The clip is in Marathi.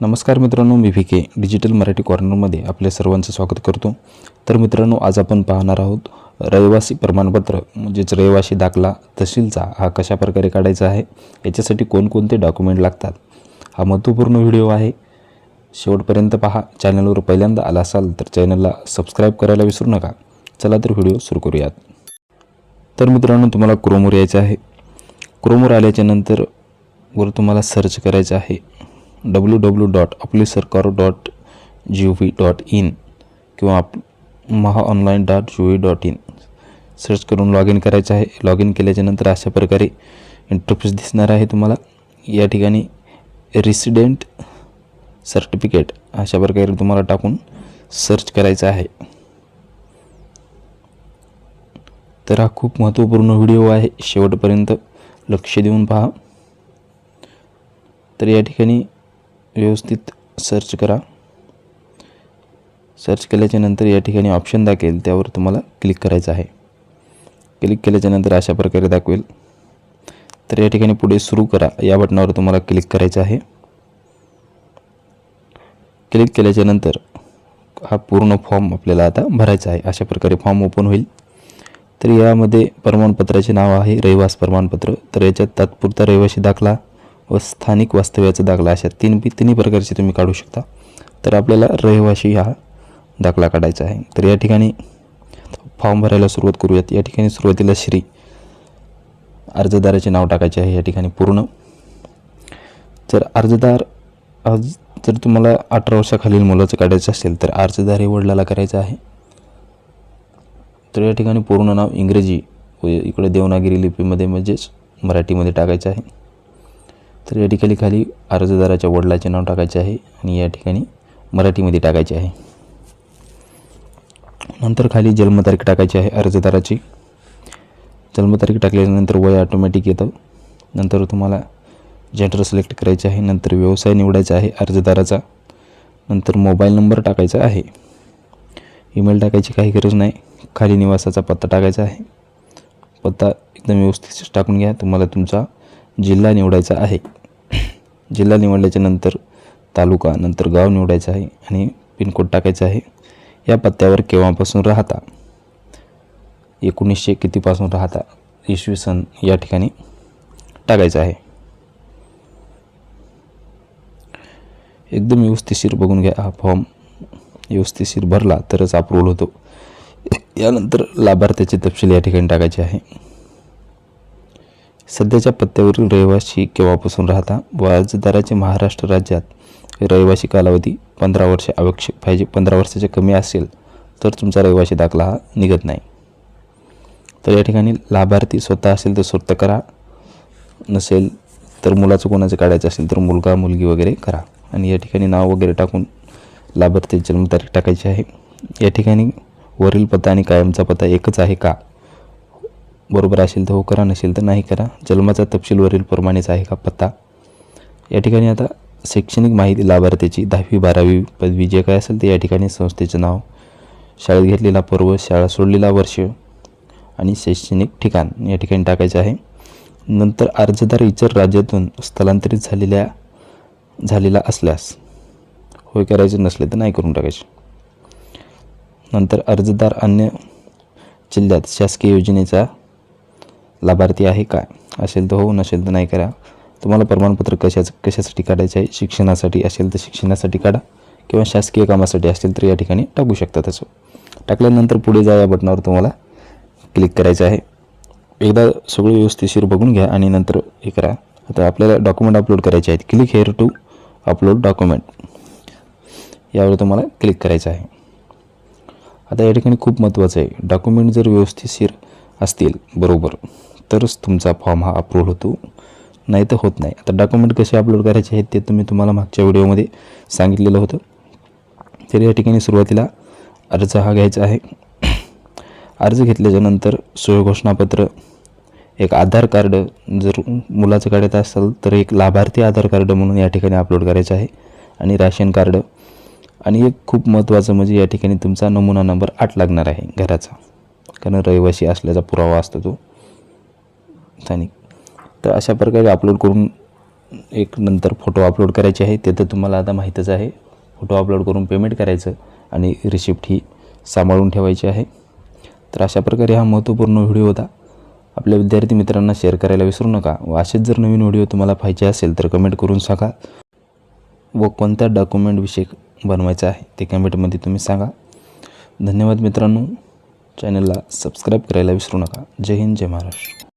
नमस्कार मित्रांनो मी व्ही के डिजिटल मराठी कॉर्नरमध्ये आपल्या सर्वांचं स्वागत करतो. तर मित्रांनो आज आपण पाहणार आहोत रहिवासी प्रमाणपत्र म्हणजेच रहिवासी दाखला तहसीलचा हा कशा प्रकारे काढायचा आहे याच्यासाठी कोणकोणते डॉक्युमेंट लागतात हा महत्त्वपूर्ण व्हिडिओ आहे. शेवटपर्यंत पहा चॅनलवर पहिल्यांदा आला असाल तर चॅनलला सबस्क्राईब करायला विसरू नका. चला तर व्हिडिओ सुरू करूयात. तर मित्रांनो तुम्हाला क्रोमवर यायचं आहे. क्रोमवर आल्याच्यानंतर वर तुम्हाला सर्च करायचं आहे. W W dot Aapli Sarkar dot G O V dot in किंवा Aap Maha online dot G O V dot in search करून लॉग इन करायचं आहे. लॉग इन केल्याच्यानंतर अशा प्रकारे इंटरफेस दिसणार आहे तुम्हाला. या ठिकाणी रेसिडेंट सर्टिफिकेट अशा प्रकारे तुम्हाला टाकून सर्च करायचं आहे. तर हा खूप महत्त्वपूर्ण व्हिडिओ आहे. शेवटपर्यंत लक्ष देऊन पहा. तर या ठिकाणी व्यवस्थित सर्च करा. सर्च केल्याच्यानंतर या ठिकाणी ऑप्शन दाखवेल त्यावर तुम्हाला क्लिक करायचं आहे. क्लिक केल्याच्यानंतर अशा प्रकारे दाखवेल. तर या ठिकाणी पुढे सुरू करा. या बटनावर तुम्हाला क्लिक करायचं आहे. क्लिक केल्याच्यानंतर हा पूर्ण फॉर्म आपल्याला आता भरायचा आहे. अशा प्रकारे फॉर्म ओपन होईल. तर यामध्ये प्रमाणपत्राचे नाव आहे रहिवास प्रमाणपत्र. तर याच्यात तात्पुरता रहिवासी दाखला. व स्थानिक वास्तव्याचा दाखला अशा तीन तिन्ही प्रकारचे तुम्ही काढू शकता. तर आपल्याला रहिवासी हा दाखला काढायचा आहे. तर या ठिकाणी फॉर्म भरायला सुरुवात करूयात. या ठिकाणी सुरुवातीला श्री अर्जदाराचे नाव टाकायचे आहे. या ठिकाणी पूर्ण. जर अर्जदार आज जर तुम्हाला अठरा वर्षाखालील मुलाचं काढायचं असेल तर अर्जदार हे वडिलाला करायचं आहे. तर या ठिकाणी पूर्ण नाव इंग्रजी व इकडे देवनागिरी लिपीमध्ये म्हणजेच मराठीमध्ये टाकायचं आहे. तर या ठिकाणी खाली अर्जदाराच्या वडिलाचे नाव टाकायचे आहे आणि या ठिकाणी मराठीमध्ये टाकायचे आहे. नंतर खाली जन्मतारीख टाकायची आहे अर्जदाराची. जन्मतारीख टाकल्यानंतर वय ऑटोमॅटिक येतं. नंतर तुम्हाला जेंडर सिलेक्ट करायचे आहे. नंतर व्यवसाय निवडायचा आहे अर्जदाराचा. नंतर मोबाईल नंबर टाकायचा आहे. ईमेल टाकायची काही गरज नाही. खाली निवासाचा पत्ता टाकायचा आहे. पत्ता एकदम व्यवस्थित टाकून घ्या. तुम्हाला तुमचा जिल्हा निवडायचा आहे. जिल्हा निवडल्याच्या नंतर तालुका नंतर गाव निवडायचं आहे आणि पिनकोड टाकायचा आहे. या पत्त्यावर केव्हापासून राहता? एकोणीसशे कितीपासून राहता? इसवी सन या ठिकाणी टाकायचं आहे. एकदम व्यवस्थितशीर बघून घ्या. हा फॉर्म व्यवस्थितशीर भरला तरच अप्रूव्हल होतो. यानंतर लाभार्थ्याचे तपशील या ठिकाणी टाकायचे आहे. सध्याच्या पत्त्यावरील रहिवासी केव्हापासून राहता व अर्जदाराचे महाराष्ट्र राज्यात रहिवासी कालावधी पंधरा वर्षे आवश्यक पाहिजे पंधरा वर्षाचे कमी असेल तर तुमचा रहिवासी दाखला हा निघत नाही. तर या ठिकाणी लाभार्थी स्वतः असेल तर स्वतः करा नसेल तर मुलाचं कोणाचं काढायचं असेल तर मुलगा मुलगी वगैरे करा. आणि या ठिकाणी नाव वगैरे टाकून लाभार्थी जन्मतारीख टाकायची आहे. या ठिकाणी वरील पत्ता आणि कायमचा पत्ता एकच आहे का? बरोबर असेल तर हो करा नसेल तर नाही करा. जन्माचा तपशीलवरील प्रमाणेच आहे का पत्ता? या ठिकाणी आता शैक्षणिक माहिती लाभार्थ्याची दहावी बारावी पदवी जे काय असेल ते या ठिकाणी संस्थेचं नाव शाळेत घेतलेला पर्व शाळा सोडलेला वर्ष आणि शैक्षणिक ठिकाण या ठिकाणी टाकायचं आहे. नंतर अर्जदार इतर राज्यातून स्थलांतरित झालेल्या झालेला असल्यास होय करायचं नसले तर नाही करून टाकायचे. नंतर अर्जदार अन्य जिल्ह्यात शासकीय योजनेचा लाभार्थी आहे काय असेल तर हो नसेल तर नाही करा. तुम्हाला प्रमाणपत्र कशाचं कशासाठी काढायचं आहे? शिक्षणासाठी असेल तर शिक्षणासाठी काढा. किंवा शासकीय कामासाठी असेल तर या ठिकाणी टाकू शकता तसं. टाकल्यानंतर पुढे जा या बटनावर तुम्हाला क्लिक करायचं आहे. एकदा सगळं व्यवस्थिशीर बघून घ्या आणि नंतर हे करा. आता आपल्याला डॉक्युमेंट अपलोड करायचे आहेत. Click here to upload document यावर तुम्हाला क्लिक करायचं आहे. आता या ठिकाणी खूप महत्त्वाचं आहे. डॉक्युमेंट जर व्यवस्थितशीर असतील. बरोबर. तरच तुमचा फॉर्म हा अप्रूव्ह होतो. नाही तर होत नाही. आता डॉक्युमेंट कसे अपलोड करायचे आहेत ते तुम्ही तुम्हाला मागच्या व्हिडिओमध्ये सांगितलेलं होतं. तर या ठिकाणी सुरुवातीला अर्ज हा घ्यायचा आहे. अर्ज घेतल्याच्यानंतर सोय घोषणापत्र एक आधार कार्ड जर मुलाचं काढायचं असेल तर एक लाभार्थी आधार कार्ड म्हणून या ठिकाणी अपलोड करायचं आहे. आणि राशन कार्ड. आणि एक खूप महत्त्वाचं म्हणजे या ठिकाणी तुमचा नमुना नंबर आठ लागणार आहे घराचा. कारण रहिवासी असल्याचा पुरावा असतो तो. स्थानिक. तर अशा प्रकारे अपलोड करून एक नंतर फोटो अपलोड करायचे आहे. ते तर तुम्हाला आता माहीतच आहे. फोटो अपलोड करून पेमेंट करायचं आणि रिसिप्ट ही सांभाळून ठेवायची आहे. तर अशा प्रकारे हा महत्त्वपूर्ण व्हिडिओ होता. आपल्या विद्यार्थी मित्रांना शेअर करायला विसरू नका व असेच जर नवीन व्हिडिओ तुम्हाला पाहिजे असेल तर कमेंट करून सांगा. व कोणत्या डॉक्युमेंटविषयी बनवायचा आहे ते कमेंटमध्ये तुम्ही सांगा. धन्यवाद मित्रांनो. चॅनलला सबस्क्राईब करायला विसरू नका. जय हिंद जय महाराष्ट्र.